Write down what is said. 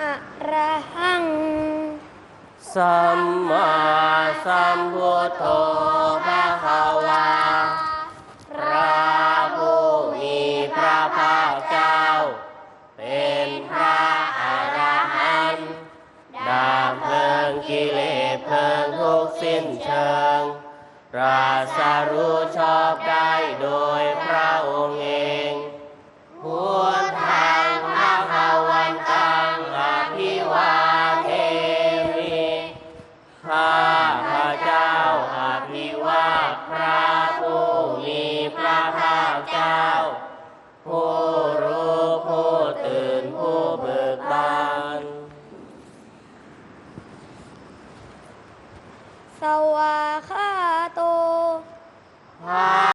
อะระหัง สัมมาสัมพุทโธภะคะวาพระผู้มีพระภาคเจ้า เป็นพระอรหันต์ดับเพลิงกิเลสเพลิงทุกสิ้นเชิงราสรู้ชอบได้โดย สวาคาโตพระ